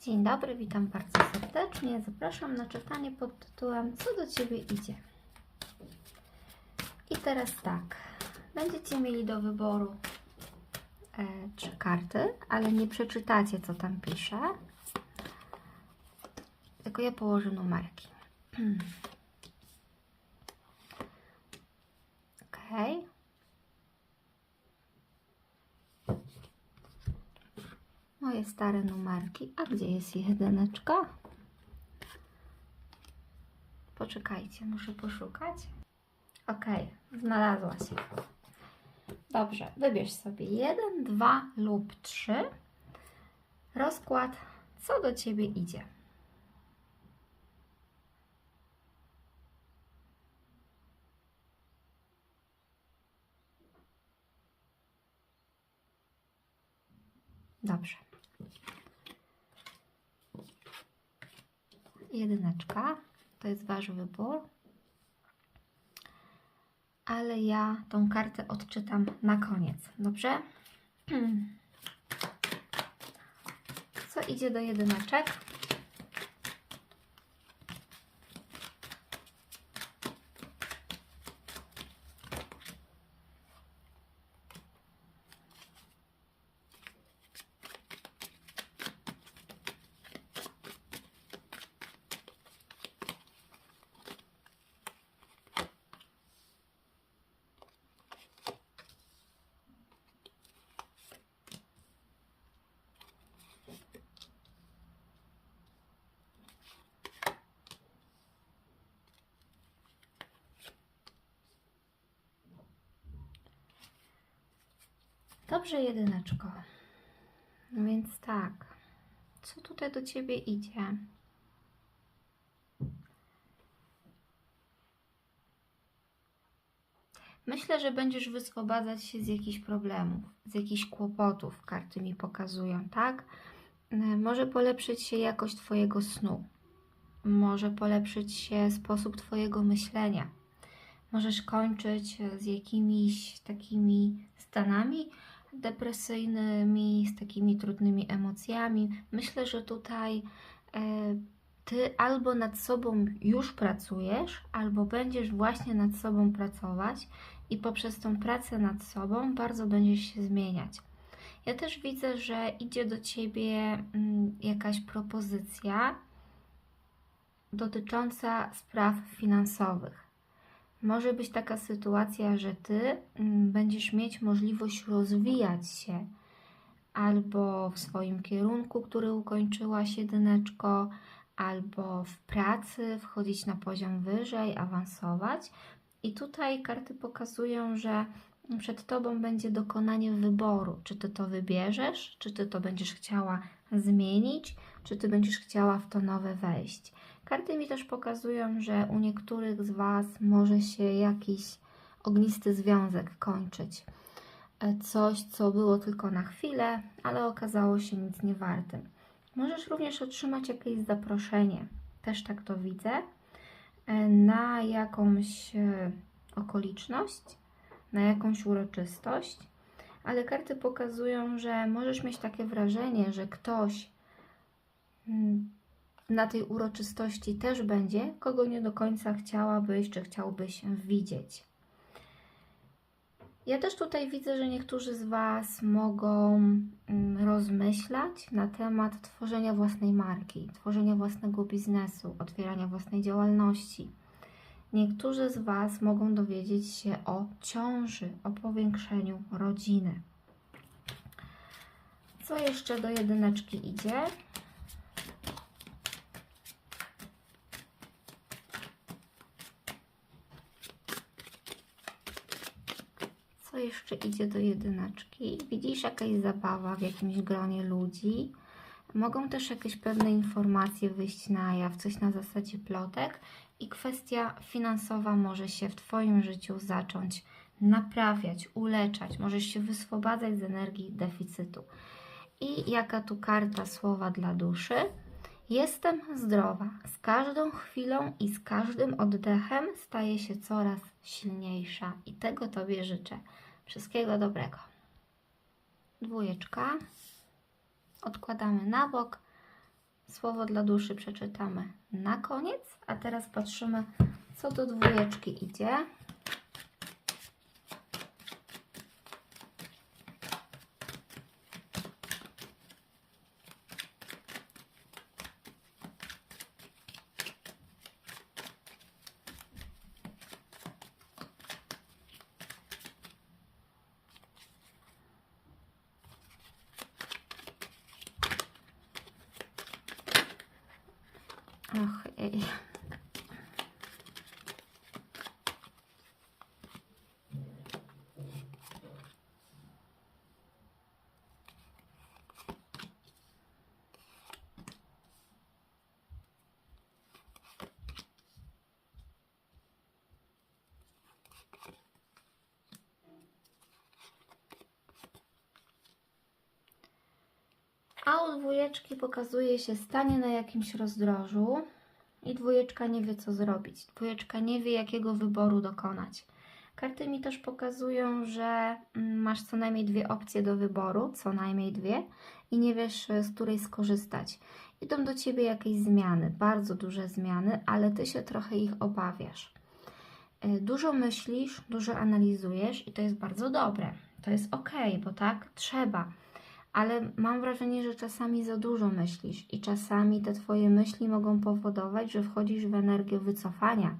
Dzień dobry, witam bardzo serdecznie. Zapraszam na czytanie pod tytułem Co do Ciebie idzie? I teraz tak, będziecie mieli do wyboru e, trzy karty, ale nie przeczytacie, co tam pisze. Tylko ja położę numerki. Ok. Moje stare numerki. A gdzie jest jedyneczka? Poczekajcie, muszę poszukać. Ok, znalazła się. Dobrze, wybierz sobie jeden, dwa lub trzy. Rozkład, co do ciebie idzie. Dobrze. Jedyneczka to jest Wasz wybór. Ale ja tą kartę odczytam na koniec. Dobrze? Co idzie do jedyneczek? Dobrze, jedyneczko. No więc tak. Co tutaj do ciebie idzie? Myślę, że będziesz wyswobadzać się z jakichś problemów, z jakichś kłopotów, karty mi pokazują, tak? E, Może polepszyć się jakość Twojego snu, może polepszyć się sposób Twojego myślenia. Możesz kończyć e, z jakimiś takimi stanami depresyjnymi, z takimi trudnymi emocjami. Myślę, że tutaj e, ty albo nad sobą już pracujesz, albo będziesz właśnie nad sobą pracować i poprzez tą pracę nad sobą bardzo będziesz się zmieniać. Ja też widzę, że idzie do ciebie mm, jakaś propozycja dotycząca spraw finansowych. Może być taka sytuacja, że ty mm, będziesz mieć możliwość rozwijać się albo w swoim kierunku, który ukończyłaś jedyneczko, albo w pracy wchodzić na poziom wyżej, awansować. I tutaj karty pokazują, że przed tobą będzie dokonanie wyboru. Czy ty to wybierzesz, czy ty to będziesz chciała zmienić, czy ty będziesz chciała w to nowe wejść. Karty mi też pokazują, że u niektórych z Was może się jakiś ognisty związek kończyć. E, Coś, co było tylko na chwilę, ale okazało się nic nie wartym. Możesz również otrzymać jakieś zaproszenie, też tak to widzę, e, na jakąś e, okoliczność, na jakąś uroczystość, ale karty pokazują, że możesz mieć takie wrażenie, że ktoś mm, na tej uroczystości też będzie, kogo nie do końca chciałabyś czy chciałbyś widzieć. Ja też tutaj widzę, że niektórzy z Was mogą mm, rozmyślać na temat tworzenia własnej marki, tworzenia własnego biznesu, otwierania własnej działalności. Niektórzy z Was mogą dowiedzieć się o ciąży, o powiększeniu rodziny. Co jeszcze do jedyneczki idzie? Co jeszcze idzie do jedyneczki? Widzisz jakaś zabawa w jakimś gronie ludzi. Mogą też jakieś pewne informacje wyjść na jaw, coś na zasadzie plotek i kwestia finansowa może się w Twoim życiu zacząć naprawiać, uleczać, możesz się wyswobadzać z energii deficytu. I jaka tu karta słowa dla duszy? Jestem zdrowa. Z każdą chwilą i z każdym oddechem staję się coraz silniejsza i tego Tobie życzę. Wszystkiego dobrego. Dwójeczka. Odkładamy na bok. Słowo dla duszy przeczytamy na koniec, a teraz patrzymy, co do dwójeczki idzie. U dwójeczki pokazuje się stanie na jakimś rozdrożu i dwójeczka nie wie, co zrobić. Dwójeczka nie wie, jakiego wyboru dokonać. Karty mi też pokazują, że mm, masz co najmniej dwie opcje do wyboru, co najmniej dwie, i nie wiesz, e, z której skorzystać. Idą do ciebie jakieś zmiany, bardzo duże zmiany, ale ty się trochę ich obawiasz. E, Dużo myślisz, dużo analizujesz i to jest bardzo dobre. To jest ok, bo tak trzeba ale mam wrażenie, że czasami za dużo myślisz i czasami te Twoje myśli mogą powodować, że wchodzisz w energię wycofania.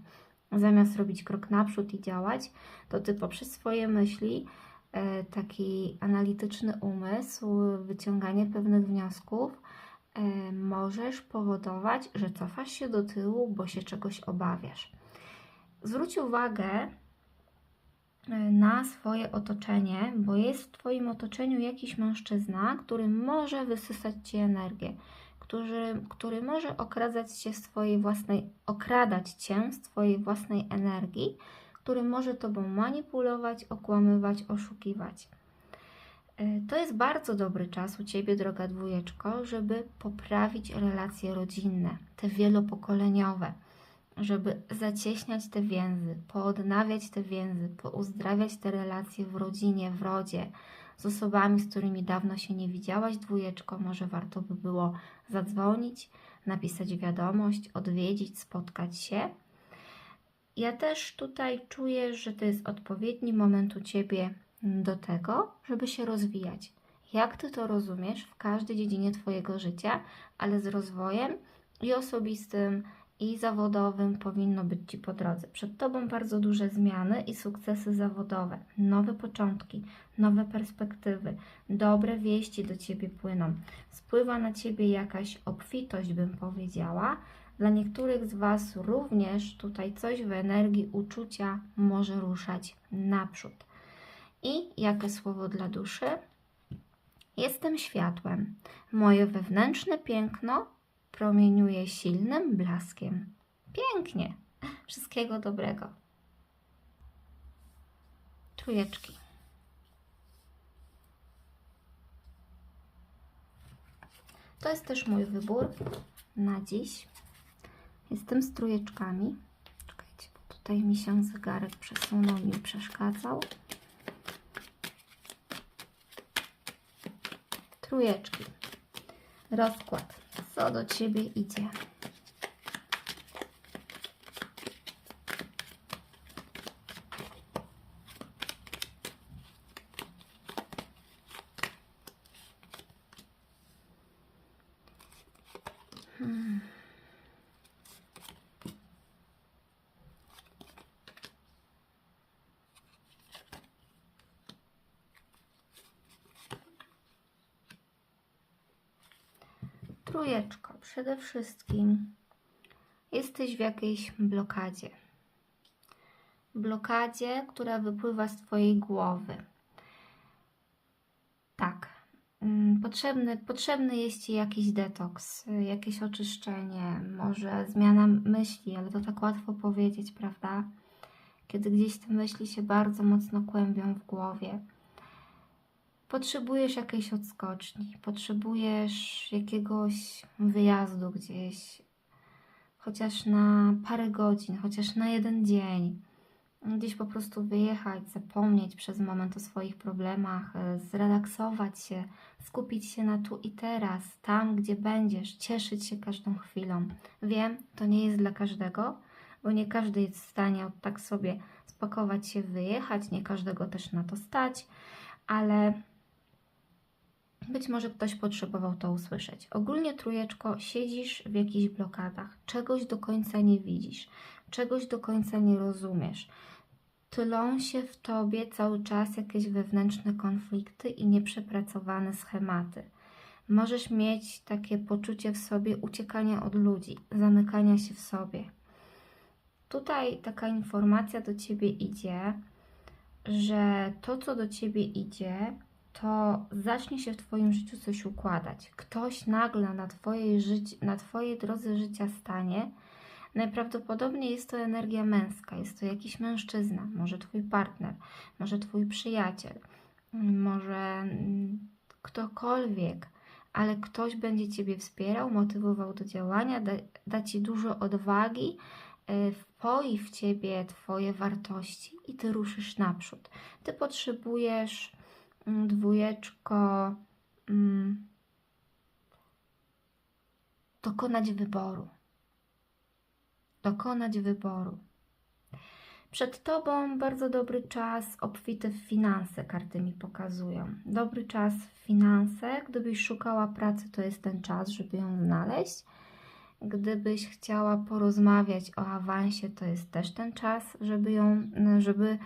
Zamiast robić krok naprzód i działać, to Ty poprzez swoje myśli, e, taki analityczny umysł, wyciąganie pewnych wniosków, e, możesz powodować, że cofasz się do tyłu, bo się czegoś obawiasz. Zwróć uwagę, na swoje otoczenie, bo jest w Twoim otoczeniu jakiś mężczyzna, który może wysysać Ci energię, który, który może okradać Cię swojej własnej, okradać Cię z Twojej własnej energii, który może Tobą manipulować, okłamywać, oszukiwać. E, To jest bardzo dobry czas u Ciebie, droga dwójeczko, żeby poprawić relacje rodzinne, te wielopokoleniowe żeby zacieśniać te więzy, poodnawiać te więzy, pouzdrawiać te relacje w rodzinie, w rodzie, z osobami, z którymi dawno się nie widziałaś, dwójeczko, może warto by było zadzwonić, napisać wiadomość, odwiedzić, spotkać się. Ja też tutaj czuję, że to jest odpowiedni moment u Ciebie do tego, żeby się rozwijać. Jak Ty to rozumiesz w każdej dziedzinie Twojego życia, ale z rozwojem i osobistym, i zawodowym powinno być Ci po drodze. Przed Tobą bardzo duże zmiany i sukcesy zawodowe, nowe początki, nowe perspektywy, dobre wieści do Ciebie płyną. Spływa na Ciebie jakaś obfitość, bym powiedziała. Dla niektórych z Was również tutaj coś w energii uczucia może ruszać naprzód. I jakie słowo dla duszy? Jestem światłem. Moje wewnętrzne piękno promieniuje silnym blaskiem. Pięknie. Wszystkiego dobrego. Trójeczki. To jest też mój wybór na dziś. Jestem z trójeczkami. Czekajcie, bo tutaj mi się zegarek przesunął i przeszkadzał. Trójeczki. Rozkład. Co do ciebie idzie? Trójeczko, przede wszystkim jesteś w jakiejś blokadzie. Blokadzie, która wypływa z Twojej głowy. Tak. mm, Potrzebny, potrzebny jest Ci jakiś detoks, jakieś oczyszczenie, może zmiana myśli, ale to tak łatwo powiedzieć, prawda? Kiedy gdzieś te myśli się bardzo mocno kłębią w głowie potrzebujesz jakiejś odskoczni, potrzebujesz jakiegoś wyjazdu gdzieś, chociaż na parę godzin, chociaż na jeden dzień, gdzieś po prostu wyjechać, zapomnieć przez moment o swoich problemach, e, zrelaksować się, skupić się na tu i teraz, tam gdzie będziesz, cieszyć się każdą chwilą. Wiem, to nie jest dla każdego, bo nie każdy jest w stanie tak sobie spakować się, wyjechać, nie każdego też na to stać, ale być może ktoś potrzebował to usłyszeć. Ogólnie, trójeczko, siedzisz w jakichś blokadach, czegoś do końca nie widzisz, czegoś do końca nie rozumiesz. Tylą się w tobie cały czas jakieś wewnętrzne konflikty i nieprzepracowane schematy. Możesz mieć takie poczucie w sobie uciekania od ludzi, zamykania się w sobie. Tutaj taka informacja do ciebie idzie, że to, co do ciebie idzie, to zacznie się w Twoim życiu coś układać. Ktoś nagle na Twojej, życi- na twojej drodze życia stanie. Najprawdopodobniej jest to energia męska, jest to jakiś mężczyzna, może Twój partner, może Twój przyjaciel, może mm, ktokolwiek, ale ktoś będzie Ciebie wspierał, motywował do działania, da, da Ci dużo odwagi, y, wpoi w Ciebie Twoje wartości i Ty ruszysz naprzód. Ty potrzebujesz dwójeczko mm, dokonać wyboru. Dokonać wyboru. Przed Tobą bardzo dobry czas obfity w finanse, karty mi pokazują. Dobry czas w finanse. Gdybyś szukała pracy, to jest ten czas, żeby ją znaleźć. Gdybyś chciała porozmawiać o awansie, to jest też ten czas, żeby ją, żeby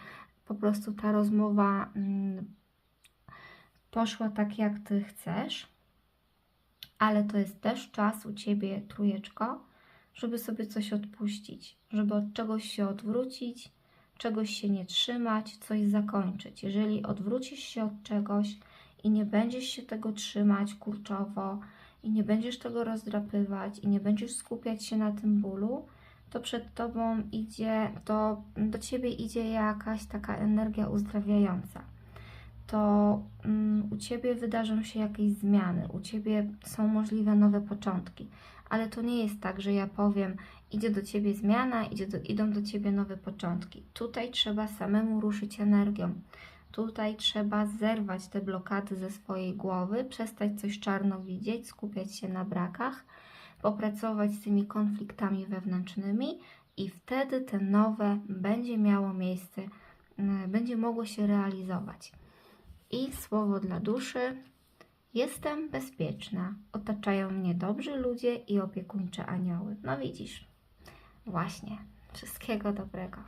po prostu ta rozmowa poszła tak, jak Ty chcesz. Ale to jest też czas u Ciebie, trójeczko, żeby sobie coś odpuścić, żeby od czegoś się odwrócić, czegoś się nie trzymać, coś zakończyć. Jeżeli odwrócisz się od czegoś i nie będziesz się tego trzymać kurczowo, i nie będziesz tego rozdrapywać, i nie będziesz skupiać się na tym bólu, to przed tobą idzie, to do ciebie idzie jakaś taka energia uzdrawiająca. To mm, u ciebie wydarzą się jakieś zmiany, u ciebie są możliwe nowe początki, ale to nie jest tak, że ja powiem, idzie do ciebie zmiana, idzie do, idą do ciebie nowe początki. Tutaj trzeba samemu ruszyć energią. Tutaj trzeba zerwać te blokady ze swojej głowy, przestać coś czarno widzieć, skupiać się na brakach, popracować z tymi konfliktami wewnętrznymi i wtedy te nowe będzie miało miejsce, mm, będzie mogło się realizować. I słowo dla duszy. Jestem bezpieczna. Otaczają mnie dobrzy ludzie i opiekuńcze anioły. No widzisz. Właśnie. Wszystkiego dobrego.